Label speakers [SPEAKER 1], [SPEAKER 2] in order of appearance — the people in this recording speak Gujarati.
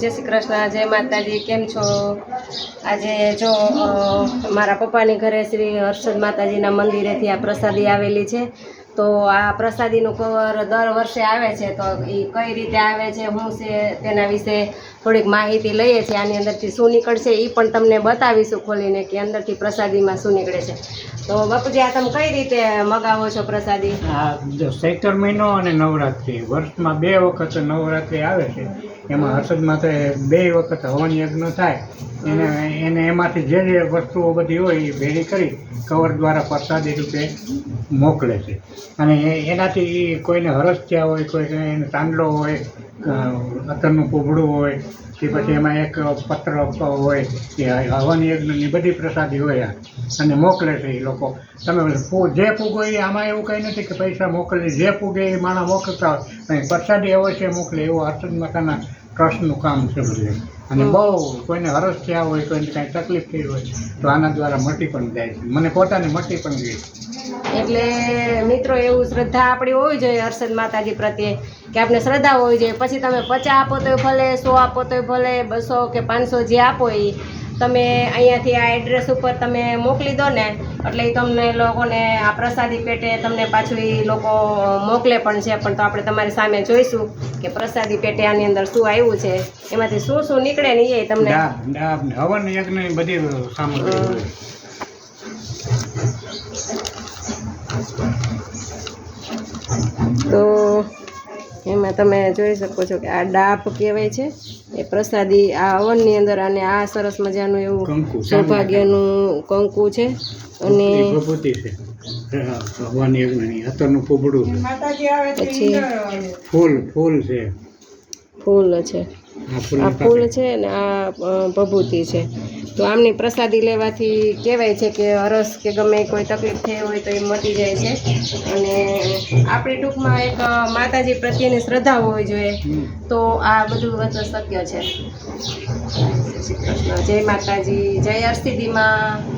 [SPEAKER 1] જય શ્રી કૃષ્ણ, જય માતાજી, કેમ છો? આજે જો મારા પપ્પાની ઘરે શ્રી હર્ષદ માતાજીના મંદિરેથી આ પ્રસાદી આવેલી છે. તો આ પ્રસાદીનું કવર દર વર્ષે આવે છે, તો એ કઈ રીતે આવે છે, શું છે, તેના વિશે થોડીક માહિતી લઈએ છીએ. આની અંદરથી શું નીકળશે એ પણ તમને બતાવીશું ખોલીને કે અંદરથી પ્રસાદીમાં શું નીકળે છે. તો બાપુજી, આ તમે કઈ રીતે મગાવો છો પ્રસાદી?
[SPEAKER 2] ચૈત્ર મહિનો અને નવરાત્રિ, વર્ષમાં બે વખત નવરાત્રિ આવે છે. એમાં હર્ષદ તો બે વખત હવન યજ્ઞ થાય. એને એને એમાંથી જે જે વસ્તુઓ બધી હોય એ ભેળી કરી કવર દ્વારા પ્રસાદી રૂપે મોકલે છે. અને એનાથી કોઈને હરસ થયા હોય, કોઈને એને ચાંદલો હોય અતરનું અત્તરનું હોય, કે પછી એમાં એક પત્ર હોય, કે હવન યજ્ઞની બધી પ્રસાદી હોય. અને મોકલે છે એ લોકો. તમે જે પૂગો એ આમાં એવું કંઈ નથી કે પૈસા મોકલે. જે પૂગે એ માણસ મોકલતા હોય. પ્રસાદી અવશ્ય મોકલે એવું હર્ષદ માતાના ટ્રસ્ટનું કામ છે બધું. અને બહુ કોઈને હરસ થયા હોય કોઈને કાંઈ તકલીફ થઈ હોય તો આના દ્વારા મટી પણ જાય છે. મને પોતાને મટી પણ ગઈ
[SPEAKER 1] એટલે મિત્રો એવું શ્રદ્ધા આપણી હોવી જોઈએ હર્ષદ માતાજી પ્રત્યે કે આપણે શ્રદ્ધા હોવી જોઈએ. પછી તમે પચાસ આપો તોય ભલે સો આપો તોય ભલે બસો કે પાંચસો જે આપો એ તમે અહીંયાથી આ એડ્રેસ ઉપર તમે મોકલી દો ને એટલે એ તમને લોકોને આ પ્રસાદી પેટે તમને પાછું એ લોકો મોકલે પણ છે. પણ તો આપણે તમારી સામે જોઈશું કે પ્રસાદી પેટે આની અંદર શું આવ્યું છે. એમાંથી શું શું નીકળે ને એ તમને
[SPEAKER 2] હવન યજ્ઞ બધી સામગ્રી હોય
[SPEAKER 1] તો એમાં તમે જોઈ શકો છો કે આ ડાપ કહેવાય છે. એ પ્રસાદી આ હવનની અંદર અને આ સરસ મજાનું એવું સૌભાગ્યનું કંકુ છે. અને પછી
[SPEAKER 2] ફૂલ ફૂલ છે.
[SPEAKER 1] ફૂલ છે.
[SPEAKER 2] આ
[SPEAKER 1] ફૂલ છે ને આ ભભૂતિ છે. તો આમની પ્રસાદી લેવાથી કહેવાય છે કે હરસ કે ગમે કોઈ તકલીફ થઈ હોય તો એ મટી જાય છે. અને આપણી ટૂંકમાં એક માતાજી પ્રત્યેની શ્રદ્ધા હોવી જોઈએ. તો આ બધું વચ્ચે શક્ય છે. જય માતાજી. જય હરસિદ્ધિમાં